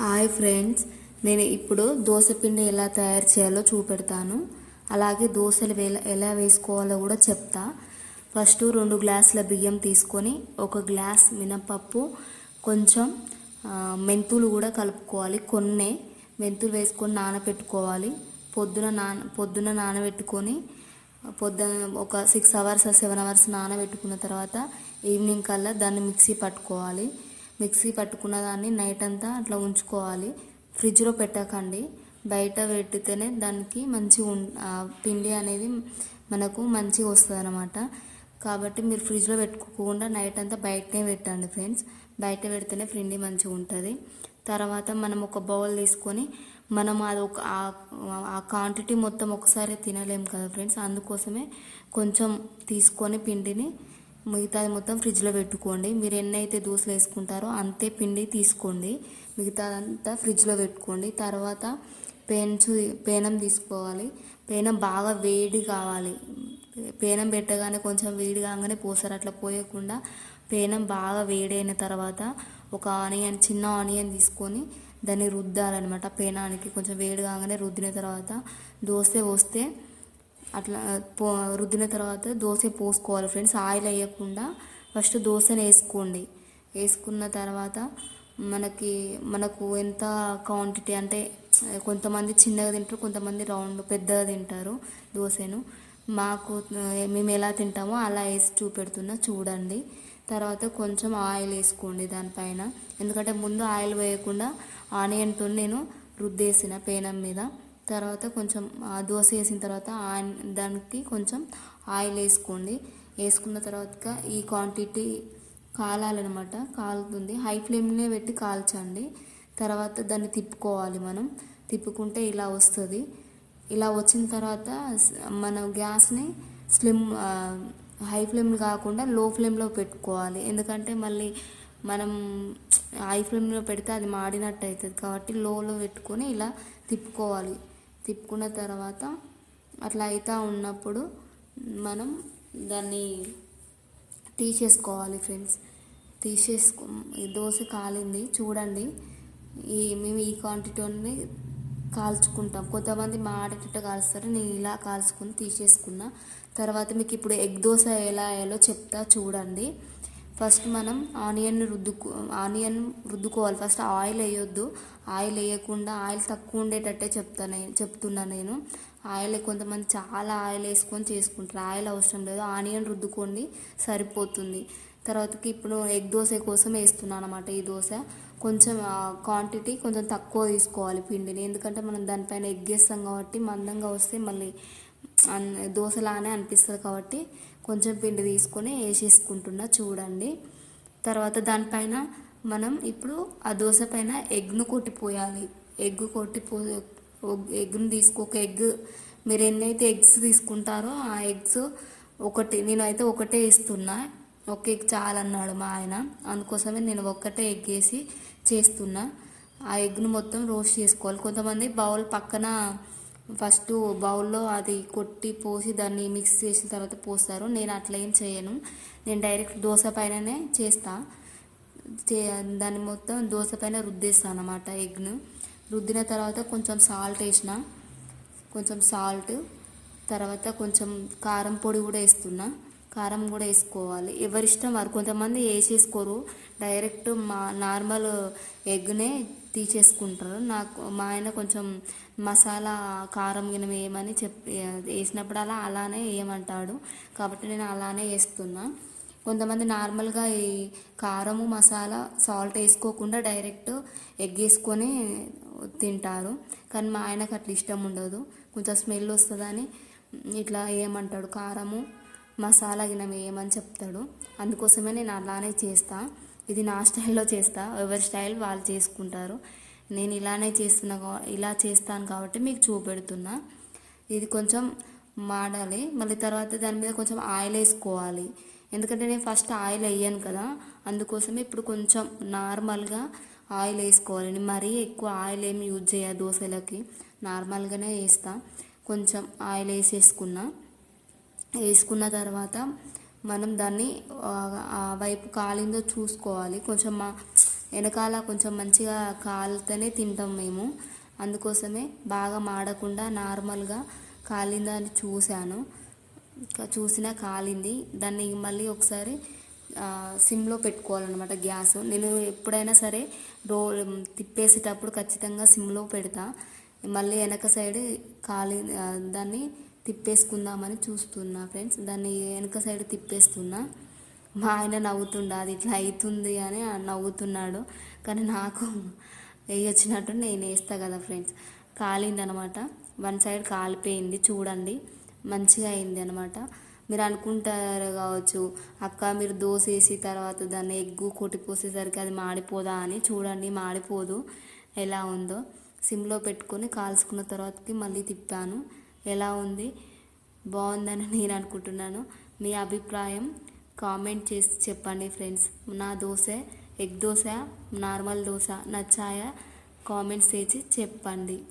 Hi friends నేను ఇప్పుడు దోశ పిండి ఎలా తయారు చేయాలో చూపెడతాను. అలాగే దోశలు ఎలా ఎలా వేసుకోవాలో కూడా చెప్తా. ఫస్ట్ రెండు గ్లాసుల బియ్యం తీసుకొని ఒక గ్లాస్ మినపప్పు కొంచెం మెంతులు కూడా కలుపుకోవాలి. కొన్నే మెంతులు వేసుకొని నానబెట్టుకోవాలి పొద్దున నాన పొద్దున నానబెట్టుకొని పొద్దున ఒక సిక్స్ అవర్స్ సెవెన్ అవర్స్ నానబెట్టుకున్న తర్వాత ఈవినింగ్ కల్లా దాన్ని మిక్సీ పట్టుకోవాలి. మిక్సీ పట్టుకున్న దాన్ని నైట్ అంతా అట్లా ఉంచుకోవాలి. ఫ్రిడ్జ్లో పెట్టకండి. బయట పెట్టితేనే దానికి మంచి పిండి అనేది మనకు మంచిగా వస్తుంది అనమాట కాబట్టి మీరు ఫ్రిడ్జ్లో పెట్టుకోకుండా నైట్ అంతా బయటనే పెట్టండి ఫ్రెండ్స్. బయట పెడితేనే పిండి మంచిగా ఉంటుంది. తర్వాత మనం ఒక బౌల్ తీసుకొని మనం అది ఒక ఆ- క్వాంటిటీ మొత్తం ఒకసారి తినలేము కదా ఫ్రెండ్స్. అందుకోసమే కొంచెం తీసుకొని పిండిని మిగతాది మొత్తం ఫ్రిడ్జ్లో పెట్టుకోండి. మీరు ఎన్నైతే దోశలు వేసుకుంటారో అంతే పిండి తీసుకోండి. మిగతాదంతా ఫ్రిడ్జ్లో పెట్టుకోండి. తర్వాత పేన్స్ పేనం తీసుకోవాలి. పేనం బాగా వేడి కావాలి. పేనం పెట్టగానే కొంచెం వేడి కాగానే పోసారు అట్లా పోయకుండా పేనం బాగా వేడైన తర్వాత ఒక ఆనియన్ చిన్న ఆనియన్ తీసుకొని దాన్ని రుద్దాలన్నమాట. పేనానికి కొంచెం వేడి కాగానే రుద్దిన తర్వాత దోశ వస్తే అట్లా పో రుద్దిన తర్వాత దోశ పోసుకోవాలి ఫ్రెండ్స్. ఆయిల్ వేయకుండా ఫస్ట్ దోశను వేసుకోండి. వేసుకున్న తర్వాత మనకి మనకు ఎంత క్వాంటిటీ అంటే కొంతమంది చిన్నగా తింటారు కొంతమంది రౌండ్ పెద్దగా తింటారు దోశను. మాకు మేము ఎలా తింటామో అలా వేసి చూపెడుతున్నా చూడండి. తర్వాత కొంచెం ఆయిల్ వేసుకోండి దానిపైన. ఎందుకంటే ముందు ఆయిల్ వేయకుండా ఆనియన్తో నేను రుద్దేసిన పేనం మీద. తర్వాత కొంచెం ఆ దోశ వేసిన తర్వాత ఆయిల్ దానికి కొంచెం ఆయిల్ వేసుకోండి. వేసుకున్న తర్వాత ఈ క్వాంటిటీ కాలాలన్నమాట కాలుతుంది. హై ఫ్లేమ్నే పెట్టి కాల్చండి. తర్వాత దాన్ని తిప్పుకోవాలి మనం. తిప్పుకుంటే ఇలా వస్తుంది. ఇలా వచ్చిన తర్వాత మనం గ్యాస్ని స్లిమ్ హై ఫ్లేమ్ కాకుండా లో ఫ్లేమ్లో పెట్టుకోవాలి. ఎందుకంటే మళ్ళీ మనం హై ఫ్లేమ్లో పెడితే అది మాడినట్టు అవుతుంది కాబట్టి లోలో పెట్టుకొని ఇలా తిప్పుకోవాలి. తిప్పుకున్న తర్వాత అట్లా అవుతా ఉన్నప్పుడు మనం దాన్ని తీసేసుకోవాలి ఫ్రెండ్స్. తీసేసుకో దోశ కాలింది చూడండి. ఈ మేము ఈ క్వాంటిటీని కాల్చుకుంటాం. కొంతమంది మాడేటట్టు కాలుస్తారు నేను ఇలా కాల్చుకుని తీసేసుకున్నా. తర్వాత మీకు ఇప్పుడు ఎగ్ దోశ ఎలా వేయాలో చెప్తా చూడండి. ఫస్ట్ మనం ఆనియన్ రుద్దుకు ఆనియన్ రుద్దుకోవాలి. ఫస్ట్ ఆయిల్ వేయొద్దు. ఆయిల్ వేయకుండా ఆయిల్ తక్కువ ఉండేటట్టే చెప్తాను చెప్తున్నా నేను. ఆయిల్ కొంతమంది చాలా ఆయిల్ వేసుకొని చేసుకుంటారు. ఆయిల్ అవసరం లేదు. ఆనియన్ రుద్దుకోండి సరిపోతుంది. తర్వాతకి ఇప్పుడు ఎగ్ దోశ కోసం వేస్తున్నాను అనమాట ఈ దోశ. కొంచెం క్వాంటిటీ కొంచెం తక్కువ తీసుకోవాలి పిండిని. ఎందుకంటే మనం దానిపైన ఎగ్ వేస్తాం కాబట్టి మందంగా వస్తే మళ్ళీ దోశలానే అనిపిస్తుంది కాబట్టి కొంచెం పిండి తీసుకొని వేసేసుకుంటున్నా చూడండి. తర్వాత దానిపైన మనం ఇప్పుడు ఆ దోశ పైన ఎగ్ను కొట్టిపోయాలి. ఎగ్ కొట్టిపో ఎగ్ను తీసుకో ఒక ఎగ్ మీరు ఎన్నైతే ఎగ్స్ తీసుకుంటారో ఆ ఎగ్స్ ఒకటి నేనైతే ఒకటే ఇస్తున్నా. ఒక ఎగ్ చాలన్నాడు మా ఆయన. అందుకోసమే నేను ఒక్కటే ఎగ్ వేసి చేస్తున్నా. ఆ ఎగ్ను మొత్తం రోస్ట్ చేసుకోవాలి. కొంతమంది బౌల్ పక్కన ఫస్ట్ బౌల్లో అది కొట్టి పోసి దాన్ని మిక్స్ చేసిన తర్వాత పోస్తారు. నేను అట్లా ఏం చేయను. నేను డైరెక్ట్ దోశ పైననే చేస్తా. చే దాన్ని మొత్తం దోశ పైన రుద్దేస్తాను అన్నమాట ఎగ్ను. రుద్దిన తర్వాత కొంచెం సాల్ట్ వేసిన కొంచెం సాల్ట్ తర్వాత కొంచెం కారం పొడి కూడా వేస్తున్నా. కారం కూడా వేసుకోవాలి. ఎవరిష్టం వారు కొంతమంది వేసేసుకోరు. డైరెక్ట్ మా నార్మల్ ఎగ్నే తీసేసుకుంటారు. నాకు మా ఆయన కొంచెం మసాలా కారం గిన వేయమని చెప్పి వేసినప్పుడు అలా అలానే వేయమంటాడు. కాబట్టి నేను అలానే వేస్తున్నా. కొంతమంది నార్మల్గా ఈ కారము మసాలా సాల్ట్ వేసుకోకుండా డైరెక్ట్ ఎగ్ వేసుకొని తింటారు. కానీ మా ఆయనకు అట్లా ఇష్టం ఉండదు. కొంచెం స్మెల్ వస్తుందని ఇట్లా వేయమంటాడు కారము. మసాలా గిన వేయమని చెప్తాడు? అందుకోసమే నేను అలానే చేస్తా. ఇది నా స్టైల్లో చేస్తా. ఎవరి స్టైల్ వాళ్ళు చేసుకుంటారు. నేను ఇలానే చేస్తున్నా ఇలా చేస్తాను కాబట్టి మీకు చూపెడుతున్నా. ఇది కొంచెం మాడాలి. మళ్ళీ తర్వాత దాని మీద కొంచెం ఆయిల్ వేసుకోవాలి. ఎందుకంటే నేను ఫస్ట్ ఆయిల్ వేయను కదా. అందుకోసమే ఇప్పుడు కొంచెం నార్మల్గా ఆయిల్ వేసుకోవాలి. నేను మరీ ఎక్కువ ఆయిల్ ఏమి యూజ్ చేయ దోశలకి నార్మల్గానే వేస్తా. కొంచెం ఆయిల్ వేసేసుకున్నా. వేసుకున్న తర్వాత మనం దాన్ని ఆ, వైపు కాలిందో చూసుకోవాలి. కొంచెం మా వెనకాల కొంచెం మంచిగా కాలితేనే తింటాం మేము. అందుకోసమే బాగా మాడకుండా నార్మల్గా కాలిందా అని చూశాను. చూసినా కాలింది. దాన్ని మళ్ళీ ఒకసారి సిమ్లో పెట్టుకోవాలన్నమాట గ్యాస్. నేను ఎప్పుడైనా సరే రో తిప్పేసేటప్పుడు ఖచ్చితంగా సిమ్లో పెడతా. మళ్ళీ వెనక సైడ్ కాలి దాన్ని తిప్పేసుకుందామని చూస్తున్నా ఫ్రెండ్స్. దాన్ని వెనక సైడ్ తిప్పేస్తున్నా. మా ఆయన నవ్వుతుండ అది ఇట్లా అవుతుంది అని నవ్వుతున్నాడు. కానీ నాకు వేయొచ్చినట్టు నేను వేస్తా కదా ఫ్రెండ్స్. కాలింది అనమాట వన్ సైడ్ కాలిపోయింది చూడండి. మంచిగా అయింది అనమాట. మీరు అనుకుంటారు కావచ్చు అక్క మీరు దోశ వేసి తర్వాత దాన్ని ఎగ్గు కొట్టిపోసేసరికి అది మాడిపోదా అని. చూడండి మాడిపోదు. ఎలా ఉందో. సిమ్లో పెట్టుకొని కాల్చుకున్న తర్వాతకి మళ్ళీ తిప్పాను. ఎలా ఉంది? బాగుందని నేను అనుకుంటున్నాను. మీ అభిప్రాయం కామెంట్ చేసి చెప్పండి ఫ్రెండ్స్. నా దోశ ఎగ్ దోశ నార్మల్ దోశ నచ్చాయా? కామెంట్స్ చేసి చెప్పండి.